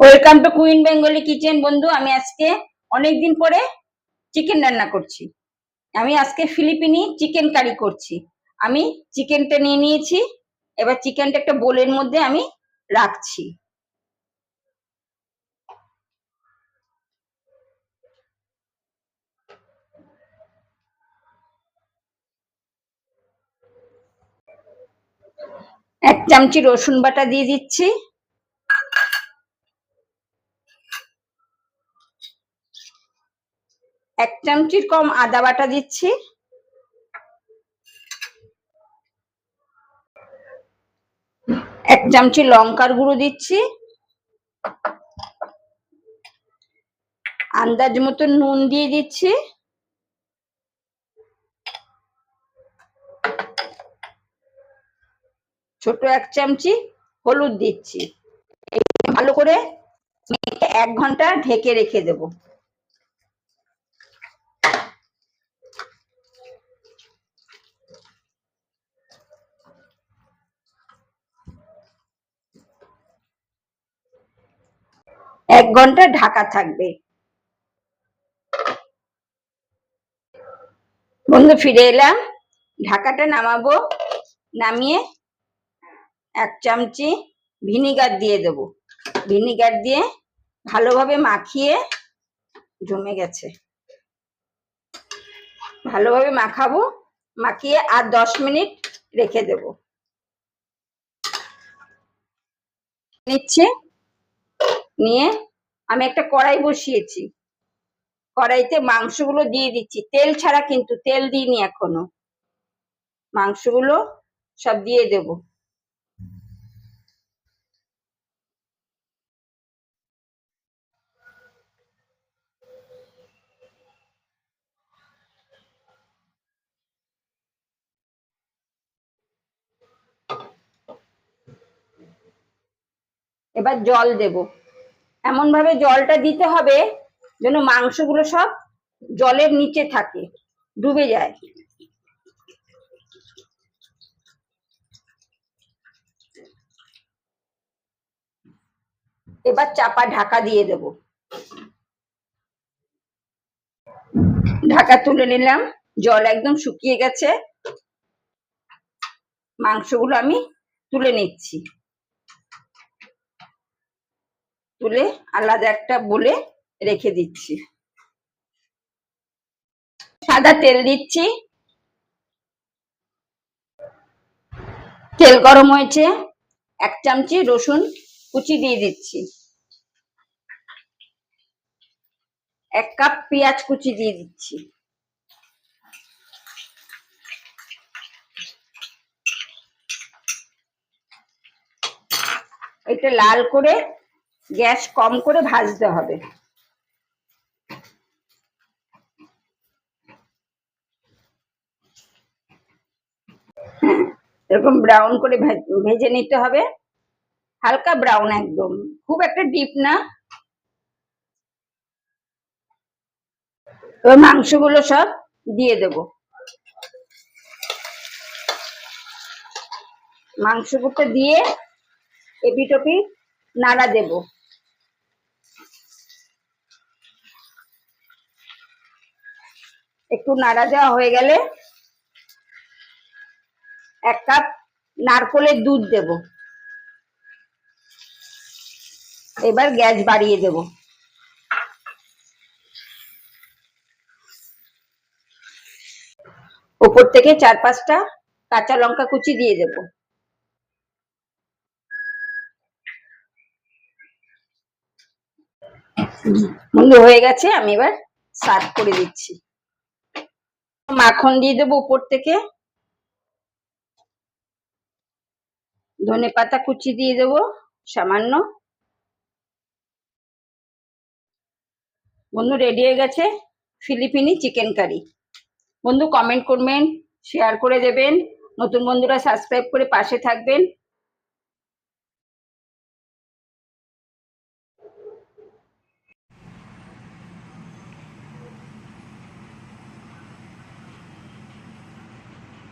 Welcome to Queen Bengali Kitchen বন্ধু। আমি আজকে অনেক দিন পরে চিকেন রান্না করছি। আমি আজকে ফিলিপিনি চিকেন কারি করছি। আমি চিকেনটা নিয়ে নিয়েছি। এবার চিকেনটা একটা বোলের মধ্যে আমি রাখছি। চামচি রসুন বাটা দিয়ে দিচ্ছি। এক চামচির কম আদা বাটা দিচ্ছি। এক চামচি লঙ্কার গুঁড়ো দিচ্ছি। আন্দাজ মতো নুন দিয়ে দিচ্ছি। ছোট এক চামচি হলুদ দিচ্ছি। ভালো করে এক ঘণ্টা ঢেকে রেখে দেবো। এক ঘণ্টা ঢাকা থাকবে। বন্ধু, ফিরে এলাম। ঢাকাটা নামাবো, নামিয়ে এক চামচি ভিনিগার দিয়ে দেবো। ভিনিগার দিয়ে ভালোভাবে মাখিয়ে জমে গেছে। ভালোভাবে মাখাবো, মাখিয়ে আর দশ মিনিট রেখে দেব। নিচ্ছে। নিয়ে আমি একটা কড়াই বসিয়েছি। কড়াইতে মাংসগুলো দিয়ে দিচ্ছি। তেল ছাড়া কিন্তু তেল দিইনি এখনও। মাংসগুলো সব দিয়ে দেব। এবার জল দেব। এমন ভাবে জলটা দিতে হবে যেন মাংসগুলো সব জলের নিচে থাকে, ডুবে যায়। এবার চাপা ঢাকা দিয়ে দেব। ঢাকা তুলে নিলাম, জল একদম শুকিয়ে গেছে। মাংসগুলো আমি তুলে নিচ্ছি। তুলে আলাদা একটা বলে রেখে দিচ্ছি। সাদা তেল দিচ্ছি। তেল গরম হয়েছে। এক চামচি রসুন কুচি দিয়ে দিচ্ছি। এক কাপ পেঁয়াজ কুচি দিয়ে দিচ্ছি। এটা লাল করে গ্যাস কম করে ভাজতে হবে। এরকম ব্রাউন করে ভেজে নিতে হবে। হালকা ব্রাউন একদম। খুব একটা ডিপ না। এবার মাংসগুলো সব দিয়ে দেব। মাংসগুলো দিয়ে এপিটপি নাড়া দেব। একটু নাড়া দেওয়া হয়ে গেলে এক কাপ নারকলের দুধ দেব। এবার গ্যাস বাড়িয়ে দেব। উপর থেকে চার পাঁচটা কাঁচা লঙ্কা কুচি দিয়ে দেব। বন্ধু, হয়ে গেছে, আমি এবার সার্ভ করে দিচ্ছি। মাখন দিয়ে দেবো উপর থেকে। ধনে পাতা কুচি দিয়ে দেবো, সামান্য। বন্ধু রেডি হয়ে গেছে? ফিলিপিনি চিকেন কারি বন্ধু কমেন্ট করবেন শেয়ার করে দেবেন। নতুন বন্ধুরা সাবস্ক্রাইব করে পাশে থাকবেন।